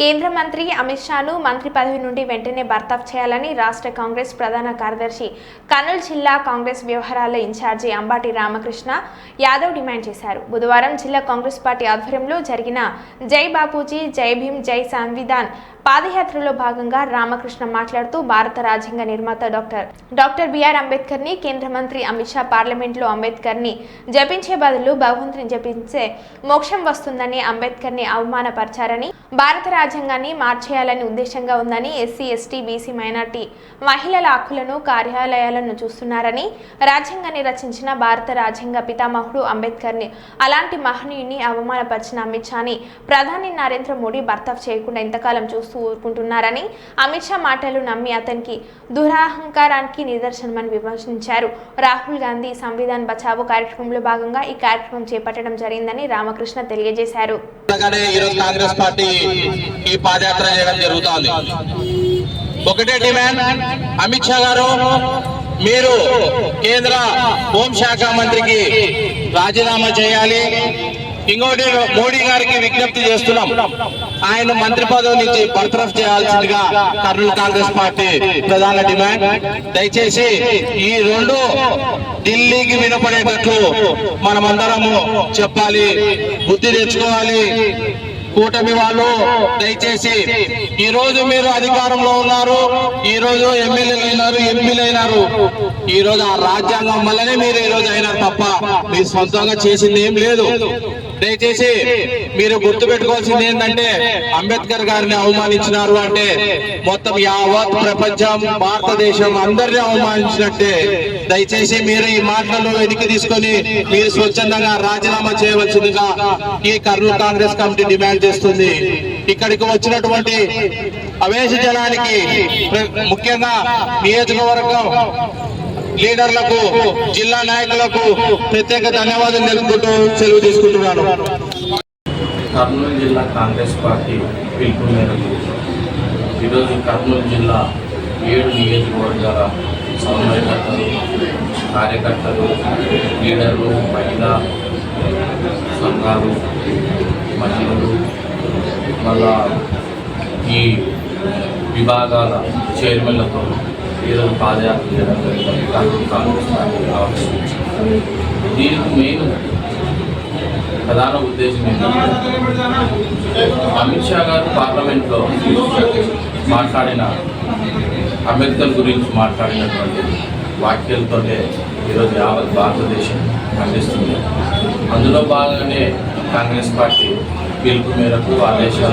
కేంద్ర మంత్రి అమిత్ షాను మంత్రి పదవి నుండి వెంటనే బర్తాఫ్ చేయాలని రాష్ట్ర కాంగ్రెస్ ప్రధాన కార్యదర్శి కర్నూలు జిల్లా కాంగ్రెస్ వ్యవహారాల ఇన్ఛార్జి అంబాటి రామకృష్ణ యాదవ్ డిమాండ్ చేశారు. బుధవారం జిల్లా కాంగ్రెస్ పార్టీ ఆధ్వర్యంలో జరిగిన జై బాపూజీ జై భీమ్ జై సంవిధాన్ పాదయాత్రలో భాగంగా రామకృష్ణ మాట్లాడుతూ భారత రాజ్యాంగ నిర్మాత డాక్టర్ డాక్టర్ బిఆర్ అంబేద్కర్ని కేంద్ర మంత్రి అమిత్ షా పార్లమెంట్లో అంబేద్కర్ని జపించే బదులు భగవంతుని జపించే మోక్షం వస్తుందని అంబేద్కర్ని అవమానపరిచారని భారత రాజ్యాంగాన్ని మార్చేయాలని ఉద్దేశంగా ఉందని ఎస్సీ ఎస్టీ బీసీ మైనార్టీ మహిళల హక్కులను కార్యాలయాలను చూస్తున్నారని రాజ్యాంగాన్ని రచించిన భారత రాజ్యాంగ పితామహుడు అంబేద్కర్ని అలాంటి మహనీయుని అవమానపరిచిన అమిత్ షాని ప్రధాని నరేంద్ర మోడీ బర్తాఫ్ చేయకుండా ఇంతకాలం చూస్తున్నారు చూస్తూ ఊరుకుంటున్నారని అమిత్ షా మాటలు నమ్మి అతనికి దురహంకారానికి నిదర్శనమని విమర్శించారు. రాహుల్ గాంధీ సంవిధాన్ బచావో కార్యక్రమంలో భాగంగా ఈ కార్యక్రమం చేపట్టడం జరిగిందని రామకృష్ణ తెలియజేశారు. కాంగ్రెస్ పార్టీ ఈ పాదయాత్ర చేయడం జరుగుతోంది. ఒకటే డిమాండ్ అమిత్ షా గారు మీరు కేంద్ర హోంశాఖ మంత్రికి రాజీనామా చేయాలి. ఇంకోటి మోడీ గారికి విజ్ఞప్తి చేస్తున్నాం. ఆయన మంత్రి పదవి నుంచి బర్తరఫ్ చేయాల్సిందిగా కర్నూలు కాంగ్రెస్ పార్టీ ప్రధాన డిమాండ్. దయచేసి ఈ రెండు ఢిల్లీకి వినపడేటట్లు మనమందరము చెప్పాలి బుద్ధి తెచ్చుకోవాలి. కూటమి వాళ్ళు దయచేసి ఈ రోజు మీరు అధికారంలో ఉన్నారు ఈ రోజు ఎమ్మెల్యేలు అయినారు ఎంపీలు అయినారు. ఈ రోజు ఆ రాజ్యాంగం వల్లనే మీరు ఈ రోజు అయినారు తప్ప మీరు సొంతంగా చేసింది ఏం లేదు. దయచేసి మీరు గుర్తు పెట్టుకోవాల్సింది ఏంటంటే అంబేద్కర్ గారిని అవమానించినారు అంటే మొత్తం యావత్ ప్రపంచం భారతదేశం అందరినీ అవమానించినట్టే. దయచేసి మీరు ఈ మాటలలో వెనక్కి తీసుకొని మీరు స్వచ్ఛందంగా రాజీనామా చేయవలసిందిగా ఈ కర్నూలు కాంగ్రెస్ కమిటీ డిమాండ్ చేస్తుంది. ఇక్కడికి వచ్చినటువంటి అవేశ జనానికి ముఖ్యంగా నియోజకవర్గం లీడర్లకు జిల్లా నాయకులకు ప్రత్యేక ధన్యవాదాలు తెలుపుకుంటూ సెలవు తీసుకుంటున్నాను. కర్నూలు జిల్లా కాంగ్రెస్ పార్టీ పిలుపు మేరకు ఈరోజు కర్నూలు జిల్లా ఏడు నియోజకవర్గాల సమన్వయకర్తలు కార్యకర్తలు లీడర్లు మహిళా సంఘాలు మహిళలు మళ్ళా ఈ విభాగాల చైర్మన్లతో ఈరోజు పాదయాత్ర చేయడం కాంగ్రెస్ దీనికి మెయిన్ ప్రధాన ఉద్దేశం ఏంటంటే అమిత్ షా గారు పార్లమెంట్లో మాట్లాడిన అంబేద్కర్ గురించి మాట్లాడినటువంటి వాక్యాలతోనే ఈరోజు యావత్ భారతదేశం ఖండిస్తుంది. అందులో భాగంగానే కాంగ్రెస్ పార్టీ పిలుపు మేరకు ఆదేశాల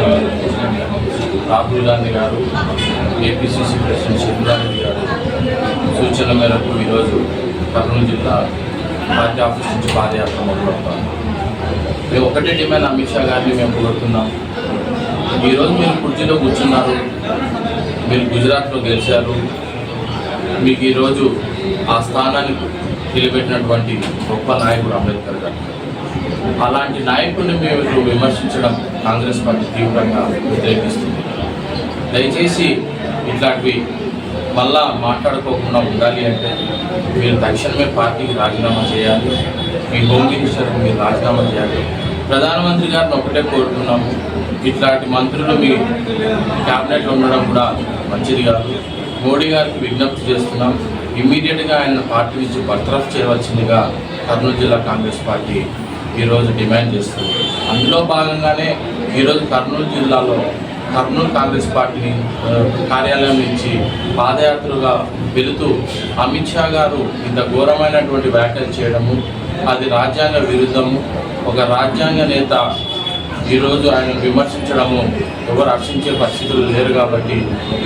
మేరకు రాహుల్ గాంధీ గారు ఏపీసీసీ ప్రెసిడెంట్ షర్మిలారెడ్డి గారు సూచనల మేరకు ఈరోజు కర్నూలు జిల్లా పార్టీ ఆఫీస్ నుంచి పాదయాత్ర మొదలవుతాం మేము ఒకటే డిమాండ్ అమిత్ షా గారిని మేము కోరుతున్నాం. ఈరోజు మీరు కుర్చీలో కూర్చున్నారు మీరు గుజరాత్లో గెలిచారు. మీకు ఈరోజు ఆ స్థానాన్ని నిలబెట్టినటువంటి గొప్ప నాయకుడు అంబేద్కర్ గారు. అలాంటి నాయకుడిని మేము విమర్శించడం కాంగ్రెస్ పార్టీ తీవ్రంగా వ్యతిరేకిస్తుంది. దయచేసి ఇట్లాంటివి మళ్ళా మాట్లాడుకోకుండా ఉండాలి అంటే మీరు తక్షణమే పార్టీకి రాజీనామా చేయాలి మీ హోమ్ మినిస్టర్ మీరు రాజీనామా చేయాలి. ప్రధానమంత్రి గారిని ఒకటే కోరుతున్నాము ఇట్లాంటి మంత్రులు మీ క్యాబినెట్లో ఉండడం కూడా మంచిది కాదు. మోడీ గారికి విజ్ఞప్తి చేస్తున్నాం ఇమ్మీడియట్గా ఆయన పార్టీ నుంచి బర్తరఫ్ చేయవలసిందిగా కర్నూలు జిల్లా కాంగ్రెస్ పార్టీ ఈరోజు డిమాండ్ చేస్తుంది. అందులో భాగంగానే ఈరోజు కర్నూలు జిల్లాలో కర్నూలు కాంగ్రెస్ పార్టీని కార్యాలయం నుంచి పాదయాత్రగా వెళుతూ అమిత్ షా గారు ఇంత ఘోరమైనటువంటి వ్యాఖ్యలు చేయడము అది రాజ్యాంగ విరుద్ధము. ఒక రాజ్యాంగ నేత ఈరోజు ఆయన విమర్శించడము ఎవరు రక్షించే పరిస్థితులు లేరు కాబట్టి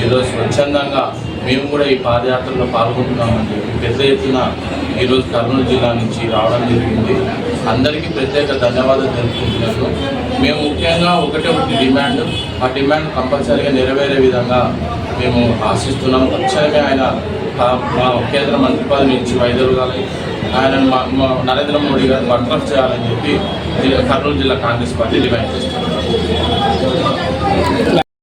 ఈరోజు స్వచ్ఛందంగా మేము కూడా ఈ పాదయాత్రలో పాల్గొంటున్నామని చెప్పి పెద్ద ఎత్తున ఈరోజు కర్నూలు జిల్లా నుంచి రావడం జరిగింది. అందరికీ ప్రత్యేక ధన్యవాదాలు తెలుపుకుంటున్నాను. మేము ముఖ్యంగా ఒకటే ఒకటి డిమాండ్ ఆ డిమాండ్ కంపల్సరీగా నెరవేరే విధంగా మేము ఆశిస్తున్నాం తక్షణమే ఆయన మా కేంద్ర మంత్రి పదవి నుంచి వైదొలగాలి. ఆయన మా నరేంద్ర మోడీ గారు బర్తరఫ్ చేయాలని చెప్పి కర్నూలు జిల్లా కాంగ్రెస్ పార్టీ డిమాండ్ చేస్తుంది